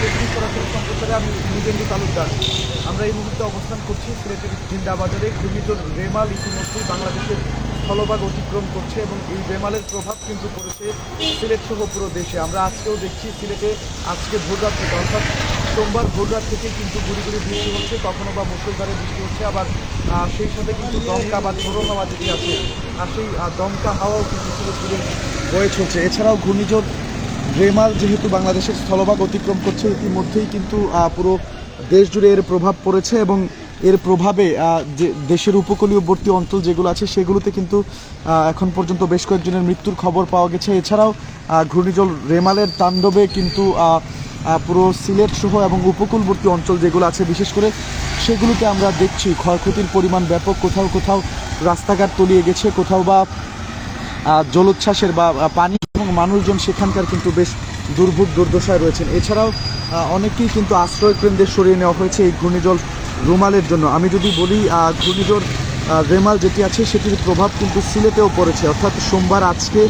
সিলেটের সরাসরি সম্প্রচারে আমি নিজেন্দ্র তালুকদার। আমরা এই মুহূর্তে অবস্থান করছি সিলেটের জিন্দাবাজারে ঘূর্ণিঝড় রেমাল ইতিমধ্যেই বাংলাদেশের স্থলভাগ অতিক্রম করছে এবং এই রেমালের প্রভাব কিন্তু পড়েছে সিলেট সহ পুরো দেশে। আমরা আজকেও দেখছি সিলেটে আজকে ভোররাত থেকে, অর্থাৎ সোমবার ভোররাত থেকে কিন্তু গুড়ি গুড়ি বৃষ্টি হচ্ছে, কখনো বা মুসলধারে বৃষ্টি হচ্ছে, আবার সেই সাথে কিন্তু দমকা বা ঝোড়ো হাওয়া যেটি আছে, আর সেই দমকা হাওয়াও কিন্তু সিলেট বয়ে চলছে। এছাড়াও ঘূর্ণিঝড় রেমাল যেহেতু বাংলাদেশের স্থলভাগ অতিক্রম করছে ইতিমধ্যেই, কিন্তু পুরো দেশ জুড়ে এর প্রভাব পড়েছে এবং এর প্রভাবে যে দেশের উপকূলীয়বর্তী অঞ্চল যেগুলো আছে সেগুলোতে কিন্তু এখন পর্যন্ত বেশ কয়েকজনের মৃত্যুর খবর পাওয়া গেছে। এছাড়াও ঘূর্ণিঝড় রেমালের তাণ্ডবে কিন্তু পুরো সিলেট সহ এবং উপকূলবর্তী অঞ্চল যেগুলো আছে, বিশেষ করে সেগুলোতে আমরা দেখছি ক্ষয়ক্ষতির পরিমাণ ব্যাপক। কোথাও কোথাও রাস্তাঘাট তলিয়ে গেছে, কোথাও বা জলোচ্ছ্বাসের বা পানি এবং মানুষজন সেখানকার কিন্তু বেশ দুর্ভোগ দুর্দশায় রয়েছেন। এছাড়াও অনেকেই কিন্তু আশ্রয় কেন্দ্রে সরিয়ে নেওয়া হয়েছে এই ঘূর্ণিঝড় রুমালের জন্য। আমি যদি বলি ঘূর্ণিঝড় রেমাল যেটি আছে, সেটির প্রভাব কিন্তু সিলেটেও পড়েছে। অর্থাৎ সোমবার আজকে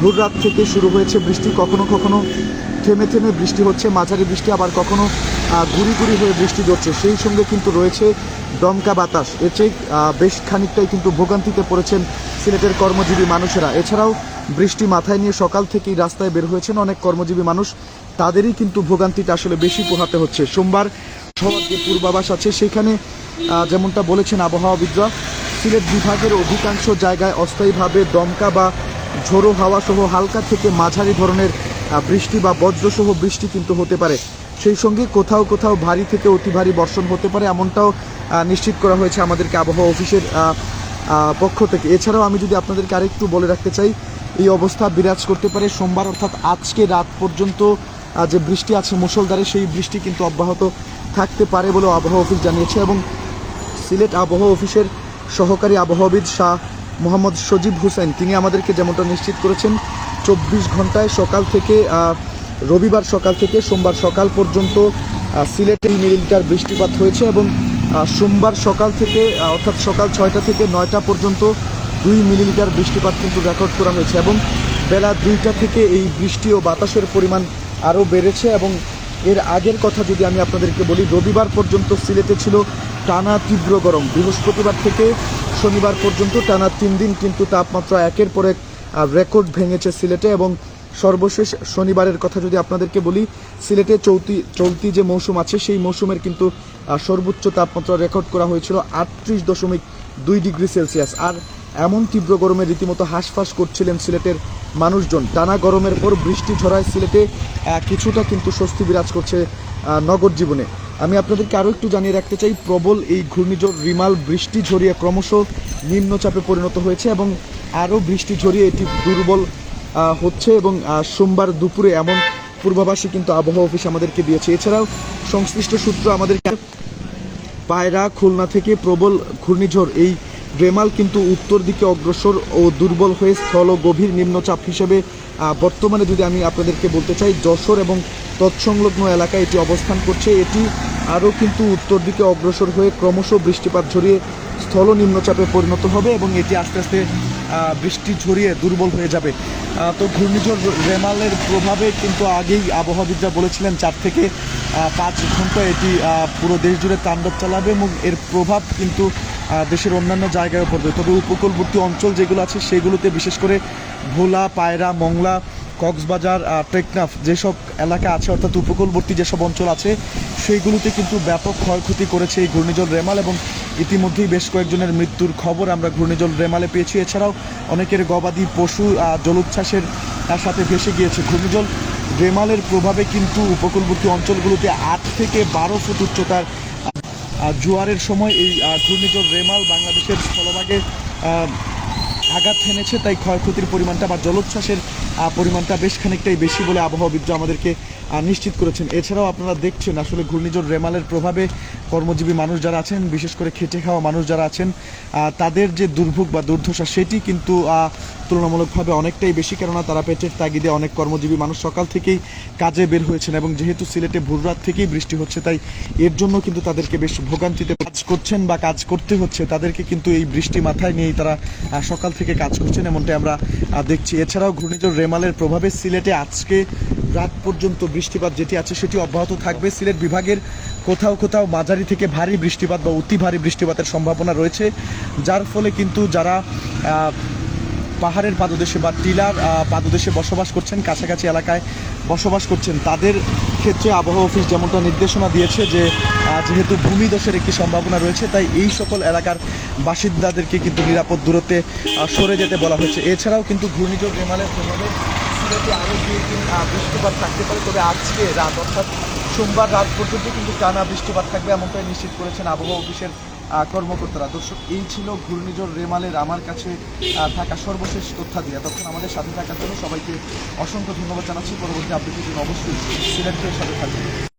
ভোর রাত থেকে শুরু হয়েছে বৃষ্টি। কখনো কখনো থেমে থেমে বৃষ্টি হচ্ছে, মাঝারি বৃষ্টি, আবার কখনো গুড়ি গুড়ি হয়ে বৃষ্টি ধরছে। সেই সঙ্গে কিন্তু রয়েছে দমকা বাতাস। এর চেয়ে বেশ খানিকটাই কিন্তু ভোগান্তিতে পড়েছেন সিলেটের কর্মজীবী মানুষেরা। এছাড়াও বৃষ্টি মাথায় নিয়ে সকাল থেকেই রাস্তায় বের হয়েছেন অনেক কর্মজীবী মানুষ। তাদেরই কিন্তু ভোগান্তিটা আসলে বেশি পোহাতে হচ্ছে। সোমবার শহর যে পূর্বাভাস আছে, সেখানে যেমনটা বলেছেন আবহাওয়াবিদরা সিলেট বিভাগের অধিকাংশ জায়গায় অস্থায়ীভাবে দমকা বা ঝোড়ো হাওয়া সহ হালকা থেকে মাঝারি ধরনের বৃষ্টি বা বজ্রসহ বৃষ্টি কিন্তু হতে পারে। সেই সঙ্গে কোথাও কোথাও ভারী থেকে অতি ভারী বর্ষণ হতে পারে এমনটাও নিশ্চিত করা হয়েছে আমাদেরকে আবহাওয়া অফিসের পক্ষ থেকে। এছাড়াও আমি যদি আপনাদেরকে আরেকটু বলে রাখতে চাই এই অবস্থা বিরাজ করতে পারে। সোমবার অর্থাৎ আজকে রাত পর্যন্ত যে বৃষ্টি আছে মুষলধারে, সেই বৃষ্টি কিন্তু অব্যাহত থাকতে পারে বলেও আবহাওয়া অফিস জানিয়েছে এবং সিলেট আবহাওয়া অফিসের সহকারী আবহাওয়াবিদ শাহ মোহাম্মদ সজীব হোসেন, তিনি আমাদেরকে যেমনটা নিশ্চিত করেছেন, চব্বিশ ঘন্টায় সকাল থেকে রবিবার সকাল থেকে সোমবার সকাল পর্যন্ত সিলেটে মিলিমিটার বৃষ্টিপাত হয়েছে এবং সোমবার সকাল থেকে অর্থাৎ সকাল ছয়টা থেকে নয়টা পর্যন্ত দুই মিলিমিটার বৃষ্টিপাত কিন্তু রেকর্ড করা হয়েছে এবং বেলা দুইটা থেকে এই বৃষ্টি ও বাতাসের পরিমাণ আরও বেড়েছে এবং এর আগের কথা যদি আমি আপনাদেরকে বলি, রবিবার পর্যন্ত সিলেটে ছিল টানা তীব্র গরম। বৃহস্পতিবার থেকে শনিবার পর্যন্ত টানা তিন দিন কিন্তু তাপমাত্রা একের পর এক রেকর্ড ভেঙেছে সিলেটে এবং সর্বশেষ শনিবারের কথা যদি আপনাদেরকে বলি, সিলেটে চলতি চলতি যে মৌসুম আছে, সেই মৌসুমের কিন্তু সর্বোচ্চ তাপমাত্রা রেকর্ড করা হয়েছিল আটত্রিশ দশমিক দুই ডিগ্রি সেলসিয়াস। আর এমন তীব্র গরমে রীতিমতো হাঁসফাঁস করছিলেন সিলেটের মানুষজন। টানা গরমের পর বৃষ্টি ঝরায় সিলেটে কিছুটা কিন্তু স্বস্তি বিরাজ করছে নগর জীবনে। আমি আপনাদেরকে আরও একটু জানিয়ে রাখতে চাই, প্রবল এই ঘূর্ণিঝড় রিমাল বৃষ্টি ঝরিয়ে ক্রমশ নিম্নচাপে পরিণত হয়েছে এবং আরও বৃষ্টি ঝরিয়ে এটি দুর্বল হচ্ছে এবং সোমবার দুপুরে এমন পূর্বাভাসই কিন্তু আবহাওয়া অফিস আমাদেরকে দিয়েছে। এছাড়াও সংশ্লিষ্ট সূত্র আমাদেরকে পায়রা, খুলনা থেকে প্রবল ঘূর্ণিঝড় এই রেমাল কিন্তু উত্তর দিকে অগ্রসর ও দুর্বল হয়ে স্থল ও গভীর নিম্নচাপ হিসেবে বর্তমানে যদি আমি আপনাদেরকে বলতে চাই, যশোর এবং তৎসংলগ্ন এলাকায় এটি অবস্থান করছে। এটি আরও কিন্তু উত্তর দিকে অগ্রসর হয়ে ক্রমশ বৃষ্টিপাত ঝরিয়ে স্থল নিম্নচাপে পরিণত হবে এবং এটি আস্তে আস্তে বৃষ্টি ঝরিয়ে দুর্বল হয়ে যাবে। তো ঘূর্ণিঝড় রেমালের প্রভাবে কিন্তু আগেই আবহাওয়াবিদরা বলেছিলেন চার থেকে পাঁচ ঘণ্টা এটি পুরো দেশ জুড়ে তাণ্ডব চালাবে এবং এর প্রভাব কিন্তু দেশের অন্যান্য জায়গায় পড়বে তবে উপকূলবর্তী অঞ্চল যেগুলো আছে, সেগুলোতে বিশেষ করে ভোলা, পায়রা, মংলা, কক্সবাজার টেকনাফ যেসব এলাকা আছে, অর্থাৎ উপকূলবর্তী যেসব অঞ্চল আছে সেইগুলোতে কিন্তু ব্যাপক ক্ষয়ক্ষতি করেছে এই ঘূর্ণিঝড় রেমাল এবং ইতিমধ্যেই বেশ কয়েকজনের মৃত্যুর খবর আমরা ঘূর্ণিঝড় রেমালে পেয়েছি। এছাড়াও অনেকের গবাদি পশু জলোচ্ছ্বাসের সাথে ভেসে গিয়েছে। ঘূর্ণিঝড় রেমালের প্রভাবে কিন্তু উপকূলবর্তী অঞ্চলগুলোতে আট থেকে বারো ফুট উচ্চতার জোয়ারের সময় এই ঘূর্ণিঝড় রেমাল বাংলাদেশের স্থলভাগে আঘাত হেনেছে, তাই ক্ষয়ক্ষতির পরিমাণটা বা জলোচ্ছ্বাসের পরিমাণটা বেশ খানিকটাই বেশি বলে আবহাওয়াবিদরা আমাদেরকে নিশ্চিত করেছেন। এছাড়াও আপনারা দেখছেন আসলে ঘূর্ণিঝড় রেমালের প্রভাবে কর্মজীবী মানুষ যারা আছেন, বিশেষ করে খেটে খাওয়া মানুষ যারা আছেন তাদের যে দুর্ভোগ বা দুর্দশা সেটি কিন্তু তুলনামূলকভাবে অনেকটাই বেশি, কেননা তারা পেটের তাগিদে অনেক কর্মজীবী মানুষ সকাল থেকেই কাজে বের হয়েছেন এবং যেহেতু সিলেটে ভোররাত থেকেই বৃষ্টি হচ্ছে, তাই এর জন্য কিন্তু তাদেরকে বেশ ভোগান্তিতে করছেন বা কাজ করতে হচ্ছে, তাদেরকে কিন্তু এই বৃষ্টি মাথায় নিয়েই তারা সকাল থেকে কাজ করছেন এমনটাই আমরা দেখছি। এছাড়াও ঘূর্ণিঝড় রেমালের প্রভাবে সিলেটে আজকে রাত পর্যন্ত বৃষ্টিপাত যেটি আছে সেটি অব্যাহত থাকবে। সিলেট বিভাগের কোথাও কোথাও মাঝারি থেকে ভারী বৃষ্টিপাত বা অতি ভারী বৃষ্টিপাতের সম্ভাবনা রয়েছে, যার ফলে কিন্তু যারা পাহাড়ের পাদদেশে বা টিলার পাদদেশে বসবাস করছেন, কাছাকাছি এলাকায় বসবাস করছেন, তাদের ক্ষেত্রে আবহাওয়া অফিস যেমনটা নির্দেশনা দিয়েছে যে যেহেতু ভূমিধসের একটি সম্ভাবনা রয়েছে, তাই এই সকল এলাকার বাসিন্দাদেরকে কিন্তু নিরাপদ দূরত্বে সরে যেতে বলা হয়েছে। এছাড়াও কিন্তু ঘূর্ণিঝড় রেমালের প্রভাবে সিলেটে আরও দুই দিন বৃষ্টিপাত থাকতে পারে, তবে আজকে রাত অর্থাৎ সোমবার রাত পর্যন্ত কিন্তু টানা বৃষ্টিপাত থাকবে, এমনটাই নিশ্চিত করেছেন আবহাওয়া অফিসের কর্মকর্তারা। দর্শক, এই ছিল ঘূর্ণিঝড় রেমালের আমার কাছে থাকা সর্বশেষ তথ্যাদি এতক্ষণ আমাদের সাথে থাকার জন্য সবাইকে অসংখ্য ধন্যবাদ জানাচ্ছি। পরবর্তী আপডেটের জন্য অবশ্যই সিলেক্টের সাথে থাকবেন।